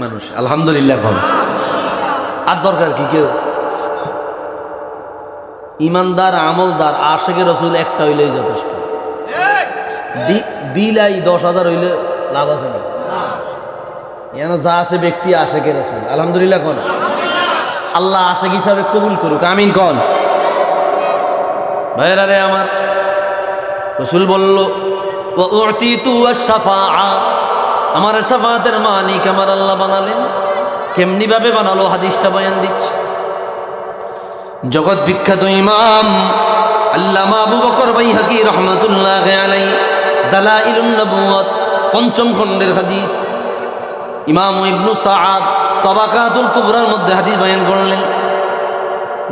মানুষ, আলহামদুলিল্লাহ এখন আর দরকার কি কেউ? ইমানদার, আমলদার আশেকের রসুল একটা হইলেই যথেষ্ট। বিলাই দশ হাজার হইলে লাভ আছে না? এখানে যা আছে ব্যক্তি আশেকের রসুল। আলহামদুলিল্লাহ কন? আল্লাহ আশেক হিসাবে কবুল করুক, আমিন কন? ভাইয়েরা রে আমার, রসুল বলল ও উতিতু আশ-শাফাআ আমার শাফাতের মালিক আমার আল্লাহ বানালেন। কেমনি ভাবে বানালো হাদিসটা বয়ান দিচ্ছে। জগৎ বিখ্যাত ইমাম আল্লামা আবু বকর বাইহাকি রহমাতুল্লাহ আলাই দালাইলুন নবুয়ত পঞ্চম খণ্ডের হাদিস। ইমাম ইবনু সাআদ তবাকাতুল কুবরার মধ্যে হাদিস বয়ান করলেন,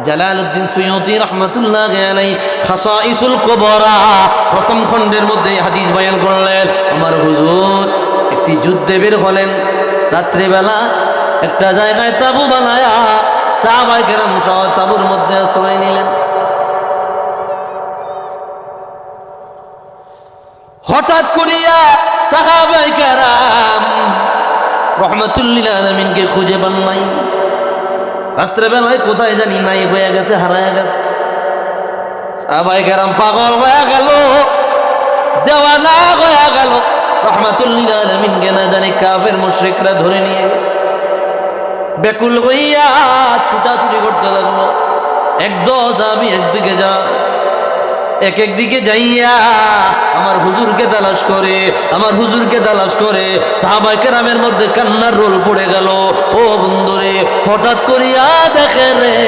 জালালউদ্দিন সুয়ুতি রহমাতুল্লাহ আলাই খাসাইসুল কুবরা, প্রথম খণ্ডের মধ্যে হাদিস বয়ান করলেন, আমার হুজুর একটি যুদ্ধে বের হলেন। রাত্রিবেলা একটা জায়গায় তাবু বানায়া সাহাবাই কেরাম সহ তাবুর মধ্যে আশ্রয় নিলেন। হঠাৎ করিয়া সাহাবাই কেরাম রহমতুল্লিল আলমিনকে খুঁজে পান নাই। রাত্রেবেলায় কোথায় জানি নাই, হয়ে গেছে, হারায় গেছে। সাহাবাই কেরাম পাগল হয়ে গেল, দেওয়ানা হয়ে গেল। রহমাতুল্লিল আলমিনকে না জানি কাফের মুশ্রিকরা ধরে নিয়ে গেছে। বেকুল হইয়া ছুটাছুটি করতে লাগল। এক দশ আমি একদিকে যা এক এক দিকে যাইয়া আমার হুজুরকে তালাশ করে, আমার হুজুরকে তালাশ করে সাহাবাই কেরামের মধ্যে কান্নার রোল পড়ে গেল। ও বন্ধুরে, হঠাৎ করিয়া দেখে রে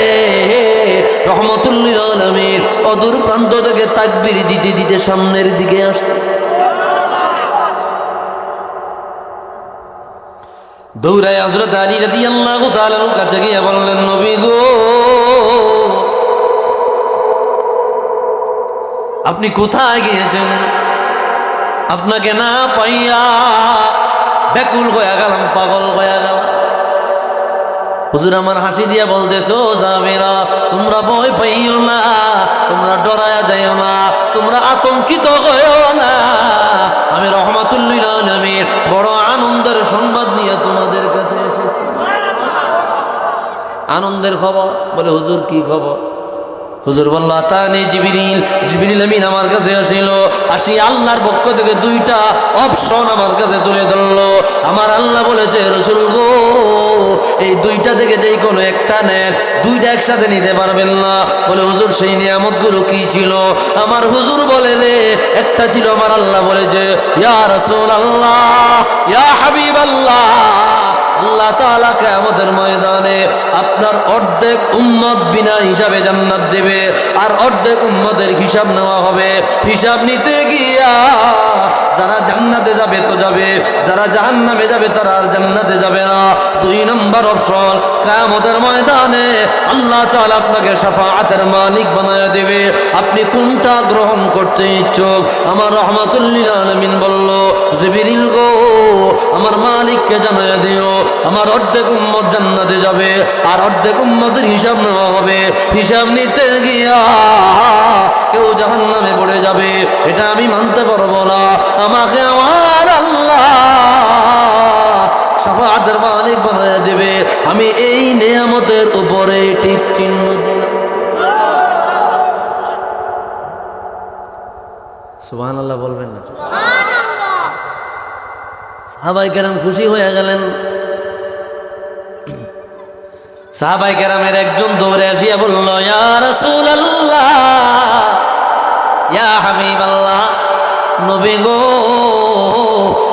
রহমতুল্লিল আলমীর অদূর প্রান্ত থেকে তাকবির দিতে দিতে সামনের দিকে আসতেছে। দৌড়ায় হজরত আলী রাদি আল্লাহ তালার কাছে গিয়ে বললেন, নবী গো, আপনি কোথায় গিয়েছেন? আপনাকে না পাইয়া ব্যাকুল হয়ে গেলাম, পাগল হয়ে গেলাম। হুজুর আমার হাসি দিয়া বলতেছো যাবেরা তোমরা ভয় পাইও না, তোমরা ডরায়া যাইও না, তোমরা আতঙ্কিত হইও না। আমি রহমাতুল্লিল আনন্দের খবর? বলে, হুজুর, কি খবর? হুজুর বলল তানি জিবিরিল জিবিরিল আমিন আমার কাছে আসিল। আসি আল্লাহর পক্ষ থেকে দুইটা অপশন আমার কাছে তুলে ধরলো। আমার আল্লাহ বলেছে, রসুল গো, এই দুইটা থেকে যেই কোনো একটা নেন, দুইটা একসাথে নিতে পারবেন না। বলে, হুজুর, সেই নিয়ামতগুলো কি ছিল? আমার হুজুর বলে, রে, একটা ছিল আমার আল্লাহ বলেছে, ইয়া রসুল আল্লাহ ইয়া হাবিব আল্লাহ আল্লাহ তাআলা কিয়ামতের ময়দানে আপনার অর্ধেক উম্মত বিনা হিসাবে জান্নাত দেবে, আর অর্ধেক উম্মতের হিসাব নেওয়া হবে। হিসাব নিতে গিয়া যারা জান্নাতে যাবে তো যাবে, যারা জাহান্নামে যাবে তারা আর জান্নাতে যাবে না। দুই নম্বর অপশন, কিয়ামতের ময়দানে আল্লাহ তাআলা আপনাকে শাফাআতের মালিক বানায় দেবে। আপনি কোনটা গ্রহণ করতে ইচ্ছুক? আমার রহমাতুল্লিল আলামিন বলল, জিবরিল গো, আমার মালিককে জানায় দিও। আমার অর্ধেক উম্মত জান্নাতে যাবে আর অর্ধেক উম্মতের হিসাব নেওয়া হবে। হিসাব নিতে গিয়া কেউ জাহান্নামে পড়ে যাবে। এটা আমি মানতে পারব না। আমাকে আমার আল্লাহ সাফাতের দেবে আমি এই নিয়ামতের উপরে টিক চিহ্ন দিলাম। আল্লাহ বলবেন না। সাহাবাই কেরাম খুশি হয়ে গেলেন। সাহাবাই কেরামের একজন দৌড়ে আসিয়া বলল নবী গো,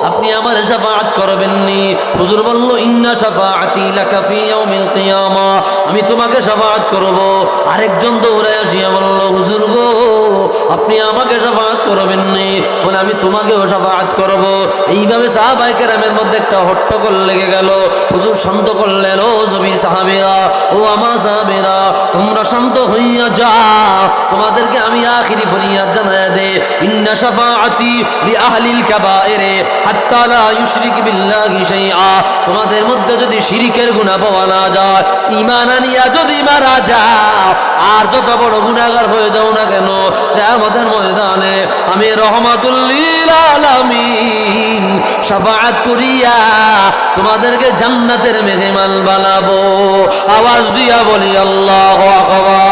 আপনি আমার শাফাআত করবেননি। হুজুর বলল ইন্না শাফাআতি লাকা ফি ইয়াউমিল কিয়ামা আমি তোমাকে শাফাআত করব। আরেকজন দৌড়ে আসিয়া বলল, হুজুর গো, আপনি আমাকে শাফাআত করবেননি বলে, আমি তোমাকেও শাফাআত করব। এইভাবে সাহাবায়ে কেরামের মধ্যে একটা হট্টগোল লেগে গেল। হুজুর শান্ত করলেন, ও নবীর সাহাবীরা, ও আমার সাহাবীরা, তোমরা শান্ত হইয়া যা তোমাদেরকে আমি আখিরি ফরিয়াদ জানায় দে। ইন্না শাফাআতি লি আহলিল কাবায়েরে হাত্তা লা ইউশরিক বিল্লাহি শাইআ। তোমাদের মধ্যে যদি শিরিকের গুনাহ পাওয়া না যায়, ঈমান নিয়ে যদি মারা যাও, আর যত বড় গুণাগার হয়ে যাও না কেন আমাদের ময়দানে আমি রহমাতুল্লিল আলামিন সাফাত করিয়া তোমাদেরকে জান্নাতের মেহমান বানাবো। আওয়াজ দিয়া বলি, আল্লাহ আকবার।